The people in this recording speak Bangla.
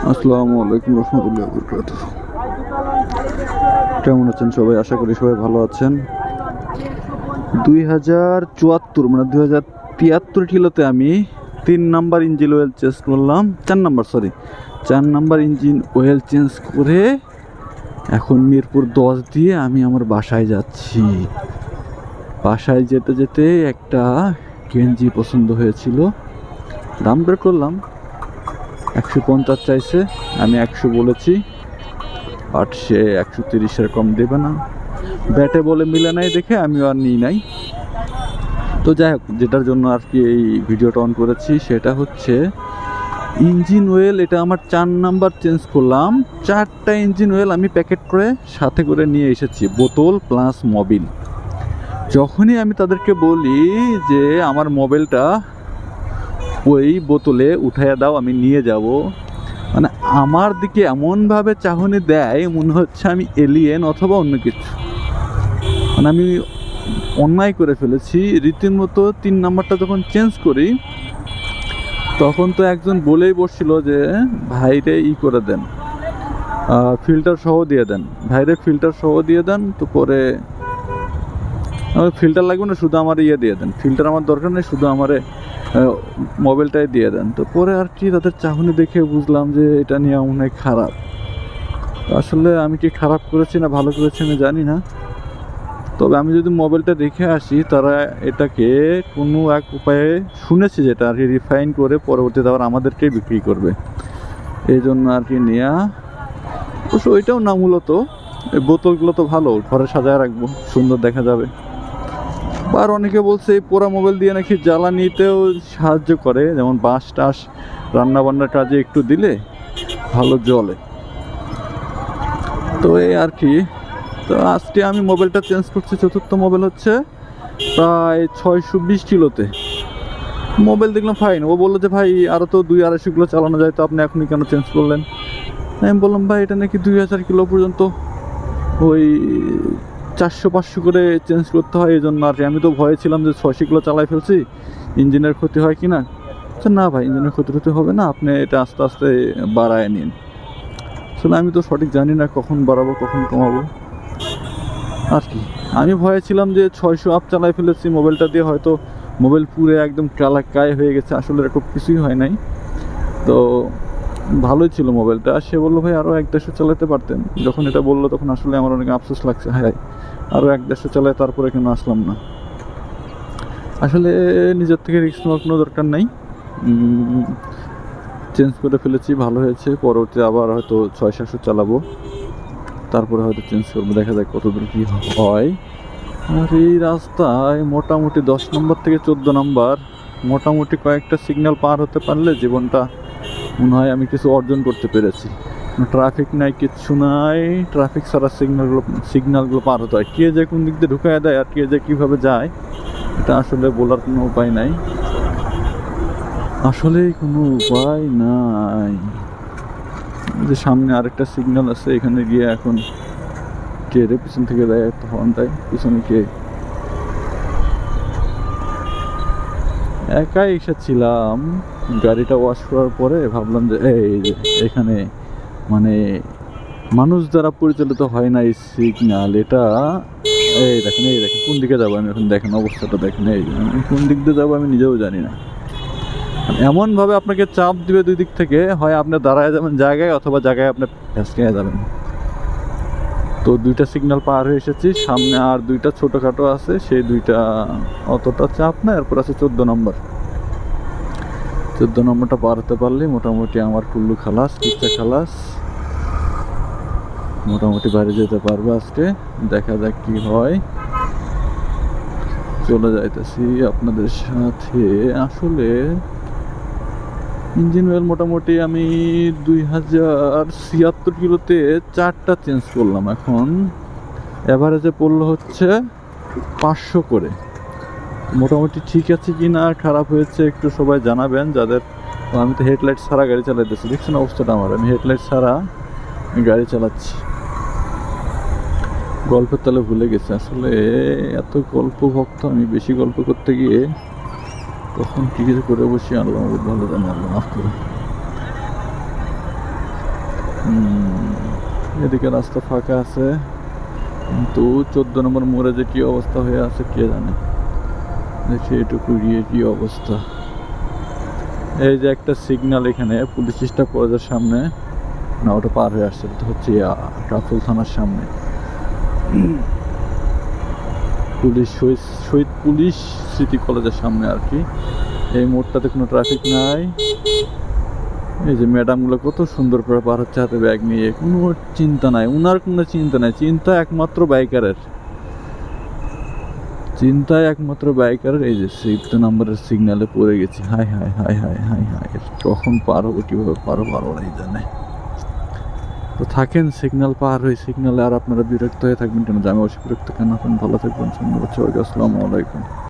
আসসালামু আলাইকুম রহমতুল্লাহ বরকাত কেমন আছেন সবাই? আশা করি সবাই ভালো আছেন। দুই হাজার চুয়াত্তর মানে দুই হাজার তিয়াত্তর কিলোতে আমি তিন নাম্বার ইঞ্জিন ওয়েল চেঞ্জ করলাম। চার নাম্বার সরি চার নাম্বার ইঞ্জিন ওয়েল চেঞ্জ করে এখন মিরপুর দশ দিয়ে আমি আমার বাসায় যাচ্ছি। বাসায় যেতে যেতে একটা গেঞ্জি পছন্দ হয়েছিল। দাম বের করলাম। একশো পঞ্চাশ চাইছে, আমি একশো বলেছি। বাট সে একশো তিরিশের কম দেবে না। ব্যাটে বলে মিলে নাই দেখে আমি আর নিই নাই। তো যাই হোক, যেটার জন্য আর কি এই ভিডিওটা অন করেছি, সেটা হচ্ছে ইঞ্জিন ওয়েল এটা আমার চার নাম্বার চেঞ্জ করলাম। চারটা ইঞ্জিন ওয়েল আমি প্যাকেট করে সাথে করে নিয়ে এসেছি, বোতল প্লাস মোবিল যখনই আমি তাদেরকে বলি যে, আমার মোবাইলটা ওই বোতলে উঠাইয়া দাও, আমি নিয়ে যাব। মানে আমার দিকে এমনভাবে চাহনি দেয়, মনে হচ্ছে আমি এলিয়েন অথবা অন্য কিছু। মানে আমি অন্যায় করে ফেলেছি। রীতিমতো তিন নাম্বারটা যখন চেঞ্জ করি, তখন তো একজন বলেই বসছিল যে ভাইরে ই করে দেন। ফিল্টার সহ দিয়ে দেন। ভাইরে ফিল্টার সহ দিয়ে দেন, তো পরে ফিল্টার লাগবে না, শুধু আমার ইয়ে দিয়ে দেন। ফিল্টার আমার দরকার নেই, শুধু আমারে মোবাইলটাই দিয়ে দেন। তো পরে আর কি তাদের চাহনি দেখে বুঝলাম যে এটা নিয়ে হয় খারাপ। আসলে আমি কি খারাপ করেছি না ভালো করেছি আমি জানি না। তবে আমি যদি মোবাইলটা রেখে আসি, তারা এটাকে কোনো এক উপায়ে শুনেছি যেটা আর কি রিফাইন করে পরবর্তীতে আবার আমাদেরকেই বিক্রি করবে। এই জন্য আর কি নেওয়া অবশ্য ওইটাও না মূলত। এই বোতলগুলো তো ভালো, ঘরে সাজায় রাখব, সুন্দর দেখা যাবে। আর অনেকে বলছে এই পোড়া মোবাইল দিয়ে নাকি জ্বালানিতেও সাহায্য করে, যেমন বাঁশ টাস রান্না বান্নার কাজে একটু দিলে ভালো জলে তো এই আর কি। তো আজকে আমি মোবাইলটা চেঞ্জ করছি, চতুর্থ মোবাইল হচ্ছে প্রায় ছয়শো বিশ কিলোতে। মোবাইল দেখলাম ফাইন ও বলল যে, ভাই আরও তো দুই আড়াইশো কিলো চালানো যায়, তো আপনি এখনই কেন চেঞ্জ করলেন? আমি বললাম, ভাই, এটা নাকি দুই হাজার কিলো পর্যন্ত ওই চারশো পাঁচশো করে চেঞ্জ করতে হয় এই জন্য আর। আমি তো ভয়ে ছিলাম যে ছয়শো কিলো চালাই ফেলছি, ইঞ্জিনের ক্ষতি হয় কি না না ভাই, ইঞ্জিনের ক্ষতি ক্ষতি হবে না, আপনি এটা আস্তে আস্তে বাড়ায় নিন। আসলে আমি তো সঠিক জানি না কখন বাড়াবো, কখন কমাবো। আর কি। আমি ভয়ে ছিলাম যে ছয়শো আপ চালাই ফেলেছি মোবাইলটা দিয়ে হয়তো মোবাইল পুরে একদম কালাকায় হয়ে গেছে, আসলে এরকম কিছুই হয় নাই। তো ভালোই ছিল মোবাইলটা। আর সে বলল, ভাই আরও এক দেশে চালাতে পারতেন। যখন এটা বলল, তখন আসলে আমার অনেক আফসোস লাগছে। হ্যাঁ আরও এক দেশে চালায়, তারপরে কেন আসলাম না? আসলে নিজের থেকে রিক্স নেওয়ার কোনো দরকার নাই। চেঞ্জ করে ফেলেছি, ভালো হয়েছে। পরবর্তী আবার হয়তো ছয়, সাতশো চালাবো। তারপরে হয়তো চেঞ্জ করব। দেখা যাক কতদূর কী হয়। আর এই রাস্তায় মোটামুটি দশ নম্বর থেকে চোদ্দ নম্বর, মোটামুটি কয়েকটা সিগন্যাল পার হতে পারলে জীবনটা মনে হয় আমি কিছু অর্জন করতে পেরেছি। ট্রাফিক নাই, কিচ্ছু নাই, ট্রাফিক ছাড়া সিগনালগুলো সিগনালগুলো পার হতে হয়। কে যে কোন দিক দিয়ে ঢুকায় দেয় আর কে যে কীভাবে যায়, এটা আসলে বলার কোনো উপায় নাই। আসলেই কোনো উপায় নাই। যে সামনে আরেকটা সিগন্যাল আছে, এখানে গিয়ে এখন কে রে পিছন থেকে দেয় একটা হর্ন দেয়, পিছনে কে? একাই এসেছিলাম। গাড়িটা ওয়াশ করার পরে ভাবলাম যে, এই এখানে মানে মানুষ দ্বারা পরিচালিত হয় না এই সিগনাল এটা এই দেখেন এই দেখেন, কোন দিকে যাব আমি এখন? দেখেন, অবস্থাটা দেখেন, এই আমি কোন দিক দিয়ে যাব আমি নিজেও জানি না। এমনভাবে আপনাকে চাপ দিবে দুই দিক থেকে, হয় আপনি দাঁড়ায় যাবেন জায়গায় অথবা জায়গায় আপনি ফেসকে যাবেন। তো দুইটা সিগন্যাল পার হয়ে এসেছি, সামনে আর দুইটা ছোটোখাটো আছে, সেই দুইটা অতটা চাপ না, এরপর আছে চোদ্দ নম্বর। চোদ্দ নম্বরটা পার হতে পারলে মোটামুটি আমার কুল্লু খালাস কিচ্ছা খালাস। মোটামুটি বাইরে যেতে পারব আজকে, দেখা যাক কি হয়। চলে যাইতেছি আপনাদের সাথে। আসলে ইঞ্জিন অয়েল মোটামুটি আমি দুই হাজার ছিয়াত্তর কিলোতে চারটা চেঞ্জ করলাম এখন। অ্যাভারেজে পড়ল হচ্ছে পাঁচশো করে। মোটামুটি ঠিক আছে কি না খারাপ হয়েছে একটু সবাই জানাবেন, যাদের আমি তো হেডলাইট ছাড়া গাড়ি চালাইতেছি। দেখছেন অবস্থাটা আমার, আমি হেডলাইট ছাড়া গাড়ি চালাচ্ছি। গল্পের তালে ভুলে গেছে, আসলে এত গল্প ভক্ত আমি বেশি গল্প করতে গিয়ে কখন কি কিছু করে বসি আল্লাহ ভালো জানে, আল্লাহ মাফ করে। এদিকে রাস্তা ফাঁকা আছে, কিন্তু চোদ্দ নম্বর মোড়ে যে কি অবস্থা হয়ে আছে কে জানে। দেখি এটুকু গিয়ে কি অবস্থা। এই যে একটা সিগন্যাল এখানে, পুলিশ স্টাফ কলেজের সামনে। না, ওটা পার হয়ে আসছে এটা হচ্ছে রাফুল থানার সামনে। পুলিশ, শহীদ পুলিশ স্মৃতি কলেজের সামনে আর কি। এই মোড়টাতে কোনো ট্রাফিক নাই। এই যে ম্যাডামগুলো কত সুন্দর করে পার হচ্ছে হাতে ব্যাগ নিয়ে, কোনো চিন্তা নাই, উনার কোনো চিন্তা নাই, চিন্তা একমাত্র বাইকারের চিন্তায় একমাত্র বাইকার এই যে সিফট নাম্বারের সিগনালে পড়ে গেছি। হাই হাই হাই হাই হাই হাই কখন পার হব, কীভাবে পার আর ওরাই জানে। তো থাকেন সিগনাল পার হয়ে সিগনালে আর আপনারা বিরক্ত হয়ে থাকবেন কেন? আমি অবশ্যই বিরক্ত, কেন? ভালো থাকবেন সুন্দর হচ্ছে। আসসালামু আলাইকুম।